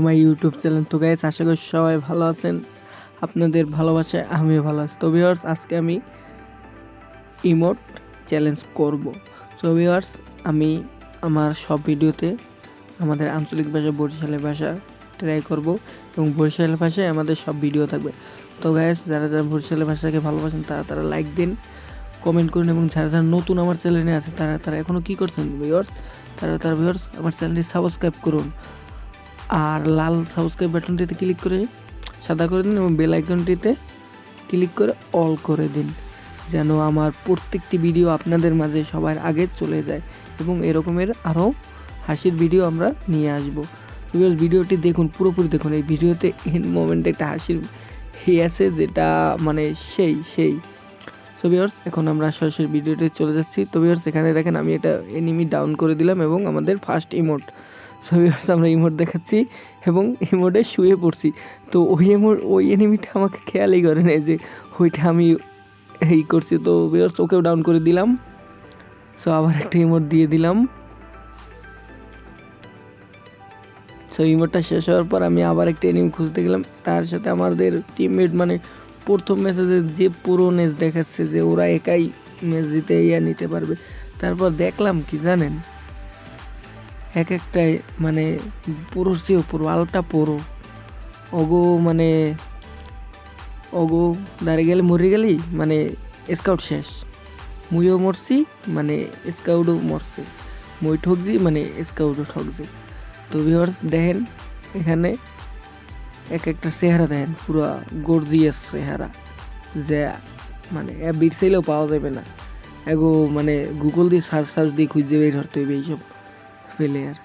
আমার YouTube channel তো guys আশা করি সবাই ভালো আছেন। আপনাদের ভালোবাসায় আমিও ভালো আছি। তো ভিউয়ার্স আজকে আমি ইমোট চ্যালেঞ্জ করব। তো ভিউয়ার্স আমি আমার সব ভিডিওতে আমাদের আঞ্চলিক ভাষা, বরিশালী ভাষা ট্রাই করব এবং বরিশালী ভাষায় আমাদের সব ভিডিও থাকবে। তো গাইস যারা যারা বরিশালী ভাষাকে ভালোবাসেন, তারা তারা লাইক দিন কমেন্ট করুন এবং যারা যারা নতুন আমার চ্যানেলে আছে, তারা তারা এখনও কী করছেন ভিউয়ার্স তারা তারা ভিউয়ার্স আমার চ্যানেলটি সাবস্ক্রাইব করুন। আর লাল সাবস্ক্রাইব বাটনটিতে ক্লিক করে সাদা করে দিন এবং বেল আইকনটিতে ক্লিক করে অল করে দিন, যেন আমার প্রত্যেকটি ভিডিও আপনাদের মাঝে সবার আগে চলে যায় এবং এরকমের আরও হাসির ভিডিও আমরা নিয়ে আসব। তো ভিডিওটি দেখুন, পুরোপুরি দেখুন, এই ভিডিওতে এন মোমেন্টে একটা হাসির হে আছে যেটা মানে সেই সেই। ভিউয়ার্স এখন আমরা সরাসরি ভিডিওতে চলে যাচ্ছি। তো এখানে দেখেন আমি এটা এনিমি ডাউন করে দিলাম এবং আমাদের ফার্স্ট ইমোট সো আমরা ইমোট দেখাচ্ছি এবং ইমোটে শুয়ে পড়ছি। তো ওই ইমোট ওই এনিমিটা আমাকে খেয়ালই করে না যে ওইটা আমি এই করছি। তো ভিউয়ার্স ওকেও ডাউন করে দিলাম। সো আবার একটা ইমোট দিয়ে দিলাম। সো ইমোটটা শেষ হওয়ার পর আমি আবার একটা এনিমি খুঁজতে গেলাম। তার সাথে আমাদের টিমমেট মানে প্রথম ম্যাচে যে পুরো ম্যাচ দেখাচ্ছে যে ওরা একাই ম্যাচ জিতে ইয়া নিতে পারবে। তারপর দেখলাম কি জানেন? এক একটাই মানে পুরো চেয়েও পুরো আলটা পুরো। অগো মানে অগো দাঁড়িয়ে গেলে মরে গেলি মানে স্কাউট শেষ। মুইও মরছি মানে স্কাউটও মরছে। মই ঠকছি মানে স্কাউটও ঠকছে। তো ভিউয়ার্স দেখেন, এখানে এক একটা চেহারা দেখেন, পুরো গর্জিয়াস চেহারা। যে মানে চাইলেও পাওয়া যাবে না। এগো মানে গুগল দিয়ে সার্চ সার্চ দিয়ে খুঁজে বের করতে হবে এইসব। প্লেয়ার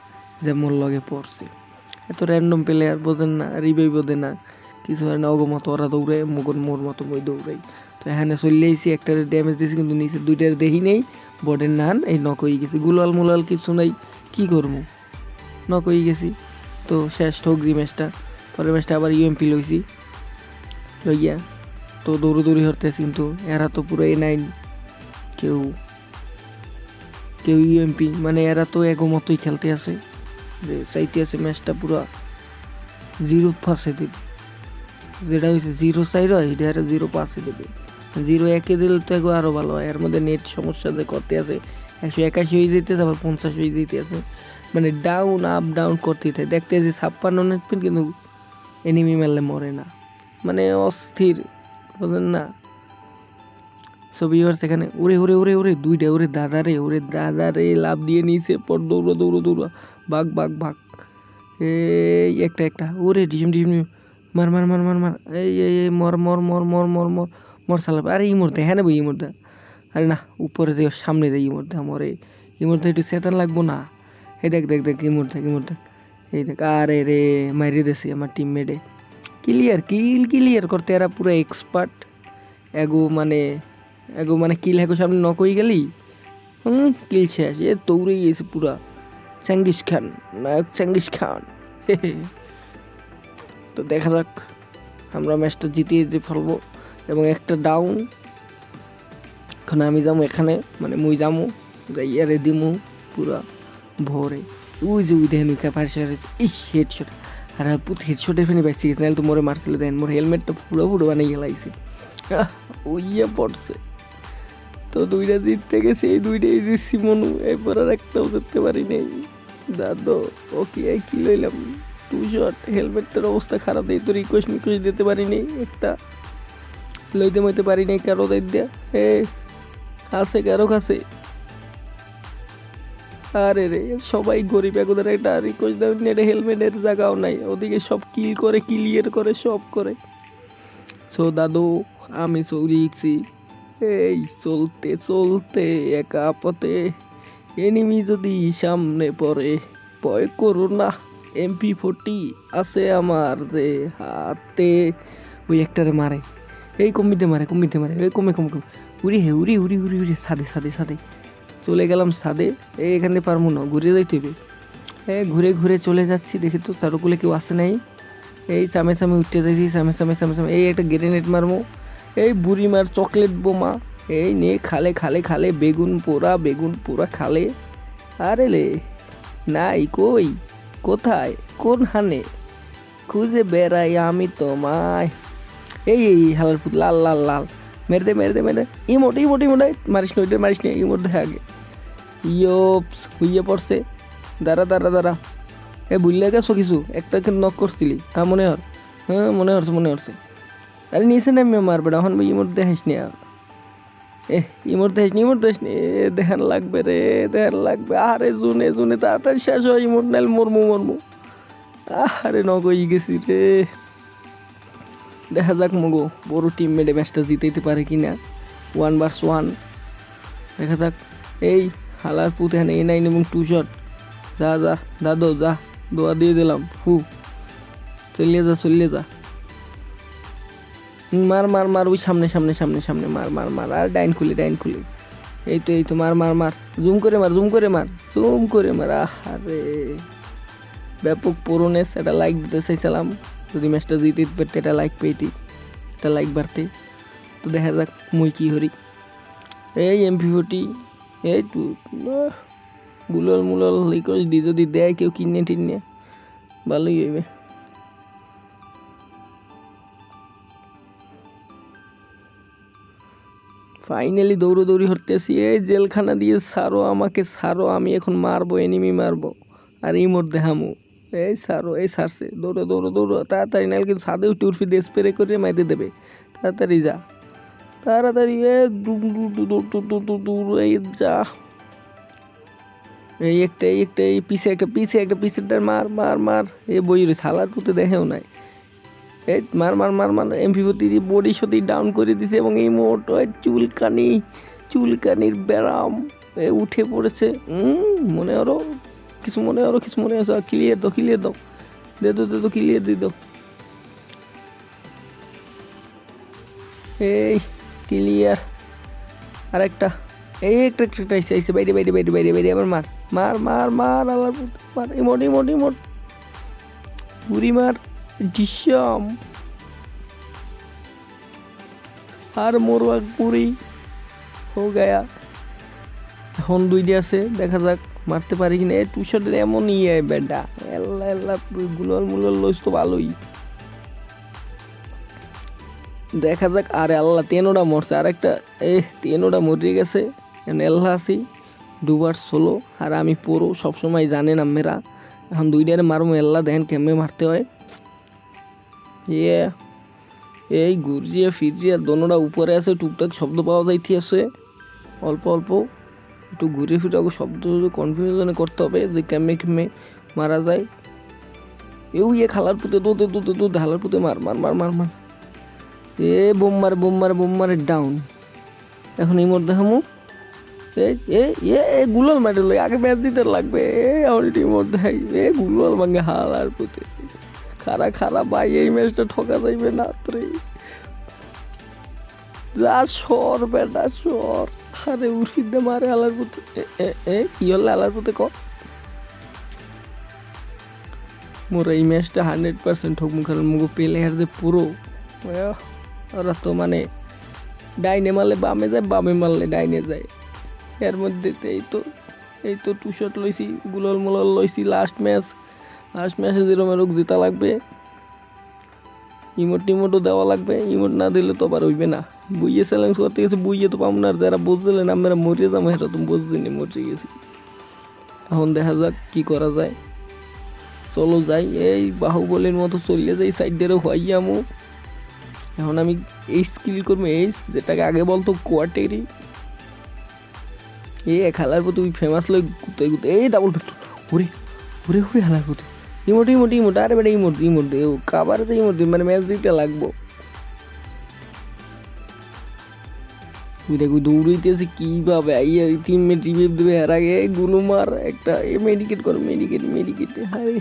যে মোর লগে পড়ছে। এত র্যান্ডম প্লেয়ার বোঝেন না রিভাই বোঝে না। কিছু হয় না অগমত ওরা দৌড়ে মগন মোর মতো মই দৌড়াই। তো এখানে চলে আইসি একটা ড্যামেজ দিয়েছি, কিন্তু নিচে দুইটার দেখি নেই। বডের নান এই নক হয়ে গেছি। গুলাল মুলাল কিছু নাই, কি করব নক হয়ে গেছি। তো শেষ ঠকরি ম্যাচটা পরের ম্যাচটা আবার ইউএমপি লইছি। লইয়া তো দৌড়োদৌড়ি হরতেছি, কিন্তু এরা তো পুরো এ নাইন কেউ কেউ ইউএমপি মানে এরা তো এগো মতোই খেলতে আছে যে চাইতে আছে ম্যাচটা পুরো জিরো ফাঁসে দেবে। যেটা হয়েছে জিরো হয়, এটা আর জিরো পাসে দেবে। জিরো একে দিলে তো এগো আরও ভালো হয়। এর মধ্যে নেট সমস্যা যে করতে আছে একশো একাশি হয়ে যেতে আবার পঞ্চাশ হয়ে যেতে আছে মানে ডাউন আপ ডাউন করতে থাকে। দেখতে আছে ছাপ্পান্ন নেট পিন কিন্তু এনিমি মারলে মরে না। মানে অস্থির, বুঝলেন না? ছবি ভিউয়ার্স এখানে ওরে ওরে ওরে ওরে, দুইটা ওরে দাদারে ওরে দাদারে লাভ দিয়ে নিয়েছে, পর দৌড়ো দৌড়ো দৌড়ো বাঘ বাঘ বাঘ এই একটা একটা, ওরে ডিসিম ডিসিম। মার মার মার মার মার, এই এই মর মর মর মর মর মর মর সালা, আরে এই মুহূর্তে হ্যাঁ নেব এই আরে না, উপরে যে সামনে যাই, এই মুহূর্তে মরে এই মুহূর্তে একটু চেতন লাগবো না। এই দেখ দেখ দেখ, এই মুহূর্তে এই মুহূর্তে, এই দেখ, আরে রে মারিয়ে দিয়েছি আমার টিমমেটে ক্লিয়ার কিল ক্লিয়ার করতে এরা পুরো এক্সপার্ট এগো মানে এগো মানে কিল হ্যাগো সামনে নক হয়ে গেলি? হুম, কিল শেষ, এ দৌড়ে গিয়েছে পুরা। চেঙ্গিস খান নায়ক চেঙ্গিস খান। তো দেখা যাক, আমরা ম্যাচটা জিতিয়ে যে ফেলব এবং একটা ডাউন এখন আমি যাব এখানে মানে মুই যাব যাইয়ারে দিমু পুরা ভোরে। ওই যে ওই দেখেন উইকা পাশে ইস হেডশট আর পুত হেডশটের ফেনে বাইসি গেছে, নাহলে তো মোরে মারছিল দেখেন মোর হেলমেটটা পুরো পুরো বানিয়ে গেলাইছে ওইয়া পড়ছে। তো দুইটা জিততে গেছে, এই দুইটাই জিতছি মনু। এরপর আর একটাও জিততে পারি নাই। দাদো, ওকে কি লইলাম? টু শট হেলমেটটার অবস্থা খারাপ, এই তো রিকোয়েস্ট মিকোয়েস্ট দিতে পারি নাই, একটা। লইতে মইতে পারি নাই কারও দাই দিয়া। এ, আছে, কারও কাছে। আরে রে, সবাই গরিব একদের একটা রিকোয়েস্ট দেবেন এটা হেলমেটের জায়গাও নাই। ওদিকে সব কিল করে ক্লিয়ার করে, সব করে। সো দাদু, আমি চলিয়েছি এই চলতে চলতে, একা পথে এনিমি যদি সামনে পড়ে, ভয় করো না। এমপি ফোর্টি আছে আমার যে হাতে। ওই একটারে মারে। এই কমিতে মারে কমিতে মারে। এই কমে কমে কমে। উড়ি হে, উড়ি উড়ি উড়ি উড়ি, সাদে সাদে সাদে। চলে গেলাম সাদে। এই এখানে পারব না, ঘুরে যাইতে হবে। এ ঘুরে ঘুরে চলে যাচ্ছি, দেখি তো চারুকুলে কেউ আসে নাই। এই সামে সামে উঠতে যাইছি, সামে সামে সামে সামে। এই একটা গ্রেনেড মারমো এই বুড়ি মার চকলেট বোমা, এই নে খালে খালে খালে, বেগুন পোড়া বেগুন পোড়া খালে। আরে লে, নাই কই, কোথায়, কোন হানে? খুঁজে বেড়াই আমি তোমায়। এই এই হালার ফুট লাল লাল লাল। মেরে দে মেরে দে, মেরে ইমোট ইমোট ইমোট মারিস না ওইটা, মারিস না, ইমোট দেখে আগে। ইয়োপস, হুইয়ে পড়ছে। দাঁড়া দাঁড়া দাঁড়া। এ বুঝলে গেছো কিছু? একটা নক করছিলি? হ্যাঁ মনে হর। হ্যাঁ মনে হচ্ছে মনে হচ্ছে আরে নিচে নামিয়ে মারবে এখন ইমোট দেখাইস নি আর এ ইমোট দেখিস নি ইমোট দেখিস নি দেখান লাগবে রে দেখান লাগবে আরে জুনে জুনে তাড়াতাড়ি শেষ হয় ইমোট নাইল মরমু মরমু আরে নগই গেছি রে দেখা যাক মগো বড় টিম মেডে ম্যাচটা জিতাইতে পারে কি না ওয়ান ভার্স ওয়ান দেখা যাক এই হালার পুতে এ নাইন এবং টু শট যা যা দাদো যা দোয়া দিয়ে দিলাম ফু চলিয়ে যা চলিয়ে যা মার মার মার, ওই সামনে সামনে সামনে সামনে, মার মার মার, আর ডাইন খুলে ডাইন খুলে। এই তো এই তো, মার মার মার, জুম করে মার, জুম করে মার, জুম করে মার আরে ব্যাপক পুরনেস এটা লাইক দিতে চাইছিলাম। যদি ম্যাচটা জিতে পারতে এটা লাইক পেয়েতি, এটা লাইক বাড়তে। তো দেখা যাক মুই কি হরি এই এমপি ফোর্টি এই টু গুলল মুলল লিকজ দি যদি দেয় কেউ কিনে টিনে ভালোই হইবে। ফাইনালি দৌড়োদৌড়ি হরতেছি এই জেলখানা দিয়ে সারো আমাকে সারো আমি এখন মারবো এনিমি মারবো, আর এই মধ্যে দেহামু এই সারো এই সারছে দৌড়ো দৌড়ো দৌড়ো, তাড়াতাড়ি, নাহলে কিন্তু সাদেও টুরফি দিয়ে স্প্রে করে মাইতে দেবে। তাড়াতাড়ি যা। তাড়াতাড়ি, এ এই যা। এই একটা এই একটা, এই পিছে একটা পিছে একটা পিছেটার মার মার মার, এ বই রে সালাটুতে দেখেও নাই। এই মার মার মার মার এমপি দিয়ে বডি সত্যি ডাউন করে দিছে এবং এই মোট চুলকানি, চুলকানির ব্যারাম এ উঠে পড়েছে। মনে আরও কিছু মনে, আরও কিছু মনে আছে? ক্লিয়ার দাও ক্লিয়ার দাও। দে দো দে দো ক্লিয়ার দিয়ে দাও। এই ক্লিয়ার আরেকটা। এই, একটা একটা আইসে আইসে বাইরে বাইরে বাইরে বাইরে বাইরে, আবার মার। মার মার মার আল্লাহ মার। Emote emote emote. বুড়ি মার। ডিসাম আর মোরওয়াক পুরি হো গায়া। এখন দুই দুইটি আছে, দেখা যাক মারতে পারি কিনা। এই টুশাটের এমন ইয়ে বেডা এল্লা এল্লা, গুলল মুলল লইস তো ভালোই। দেখা যাক, আরে আল্লাহ তেনোটা মরছে। আর একটা এ তেনোটা মরে গেছে। এল্লা আছি, দুবার ষোলো। আর আমি পুরো সবসময় জানেন আমেরা এখন দুই দুইটারে মারবো, এল্লা দেখেন কেমনে মারতে হয়। ইয়ে এই গুরজিয়া ফিরজিয়া দোনোটা উপরে আছে, টুকটাক শব্দ পাওয়া যাইতে আছে। অল্প অল্প একটু ঘুরে ফিরে আগে শব্দ কনফিউশনে করতে হবে, যে কেমে কেমনে মারা যায়। এও ইয়ে খালার পুঁতে দোতে দোতে দোতে হালার পুঁতে মার মার মার মার মার। এ বোম মার বোম মার, বোম মারে ডাউন এখন এই মোট দেখামু এ এ এ গুলাল মারে আগে ম্যাচ দিতে লাগবে। এ অলটি মোট দেখাই এ, গুলল ভাঙে হালার পুঁতে। খারা খারা ভাই, এই ম্যাচটা ঠকা যাইবে না, তোরে। যা সর বেটা, সর। আরে উর্ফিদে মারে আলার পুতে। এ কি হল আলার পুতে ক? মোর এই ম্যাচটা হান্ড্রেড পার্সেন্ট ঠকমু, কারণ মুগো প্লেয়ার যে পুরো ওরা তো মানে ডাইনে মারলে বামে যায়, বামে মারলে ডাইনে যায়। এর মধ্যে এই তো এই তো টু শট লইছি গুলল মুলল লইছি লাস্ট ম্যাচ লাস্ট যেরকম এরকম জেতা লাগবে ইমোট টিমোটও দেওয়া লাগবে ইমোট না দিলে তো আবার হইবে না। বইয়ে চ্যালেঞ্জ করতে গেছে, বইয়ে তো পাবো না। আর যারা বুঝলেন আমরা মরিয়ে যাব সেটা তো বুঝদিনি মরে গেছি। এখন দেখা যাক কি করা যায়। চলো যাই, এই বাহুবলীর মতো চলে যাই সাইড দিয়ে হইয়ামু এখন আমি এই স্কিল করব এই যেটাকে আগে বলতো কোয়ার্টেরি এই খেলার প্রতি ফেমাস লই গুতে গুতে, এই ডাবল ওরে ওরে ওরে খেলার প্রতি। ইমোট ইমোট ইমোট, আরে বেটা ইমোট ইমোট কাবার তো ইমোট মানে ম্যাচ দিতে লাগবো। ওই দেখো, দৌড়াইতেছে কীভাবে? টিম মেট রিভিভ দেবে। এর আগে গুলো মার, একটা, এ মেডিকেট কর মেডিকেট মেডিকেট হারে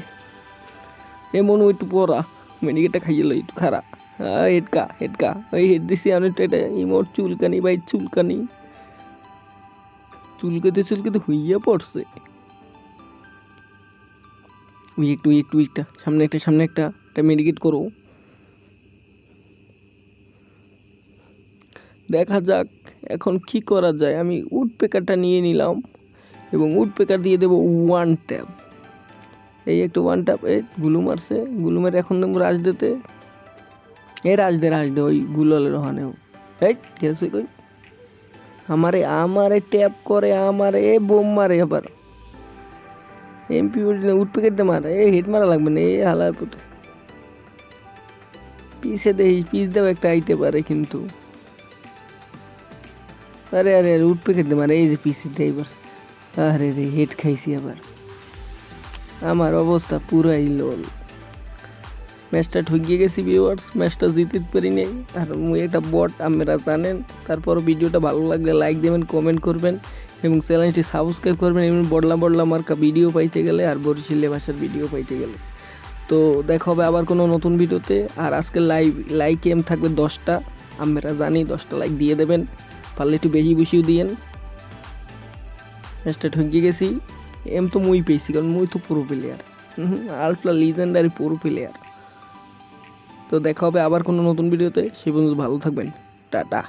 এ মনে একটু পড়া মেডিকেটটা খাইয়ে লো একটু খারা হ্যাঁ হেডকা হেডকা ওই হেড দিছি আমি তো এটা, ইমোট চুলকানি ভাই, চুলকানি। চুলকাতে চুলকাতে হইয়া পড়ছে। ওই একটু একটা সামনে একটা সামনে একটা একটা মেডিকেট করো। দেখা যাক এখন কি করা যায়। আমি উড পেকারটা নিয়ে নিলাম এবং উড পেকার দিয়ে দেবো ওয়ান ট্যাপ এই একটু ওয়ান ট্যাপ এই গুলু মারছে। গুলু মেরে এখন দেবো রাজ দিতে এ রাজ দে রাজ দে ওই গুললের ওখানেও এই গেছে কই? আমারে আমারে ট্যাপ করে, আমারে এ বোম মারে আবার। এমপি উঠপে কেটে মারা। এ হিট মারা লাগবে না এ হালার পুটে পিসে দেই পিস দেও একটা আইতে পারে কিন্তু। আরে আরে আরে উঠপে কেটে মারা, এই যে পিসে দে এবার। আরে রে হেড খাইছি আবার। আমার অবস্থা পুরাই লোল ম্যাচটা ঠকিয়ে গেছি ভিউয়ার্স ম্যাচটা জিতে পারি নাই। আর মুই একটা বট আপনারা জানেন। তারপর ভিডিওটা ভালো লাগলে লাইক দেবেন কমেন্ট করবেন এবং চ্যানেলটি সাবস্ক্রাইব করবেন এবং বড়লা বড়লা মার্কা ভিডিও পাইতে গেলে আর বরিশিলে ভাষার ভিডিও পাইতে গেলে। তো দেখা হবে আবার কোনো নতুন ভিডিওতে। আর আজকে লাইভ লাইক এম থাকবে দশটা। আমরা জানি দশটা লাইক দিয়ে দেবেন। পারলে একটু বেশি বেশিও দিয়েন। ম্যাচটা ঠকিয়ে গেছি। এম তো মুই পেয়েছি, কারণ মুই তো পুরো প্লেয়ার আলট্রা লিজেন্ডারি পুরো প্লেয়ার তো দেখা হবে আবার কোনো নতুন ভিডিওতে। সে পর্যন্ত ভালো থাকবেন। টাটা।